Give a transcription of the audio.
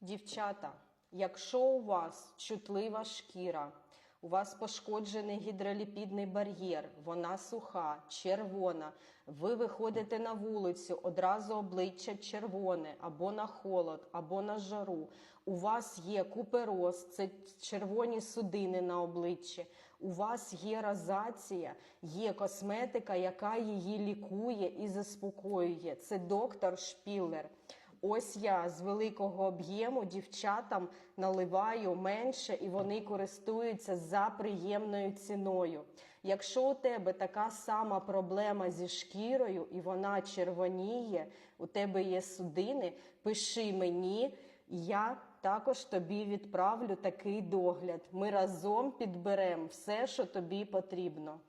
Дівчата, якщо у вас чутлива шкіра, у вас пошкоджений гідроліпідний бар'єр, вона суха, червона, ви виходите на вулицю, одразу обличчя червоне, або на холод, або на жару. У вас є купероз, це червоні судини на обличчі. У вас є розація, є косметика, яка її лікує і заспокоює. Це доктор Шпіллер. Ось я з великого об'єму дівчатам наливаю менше і вони користуються за приємною ціною. Якщо у тебе така сама проблема зі шкірою і вона червоніє, у тебе є судини, пиши мені, я також тобі відправлю такий догляд. Ми разом підберемо все, що тобі потрібно.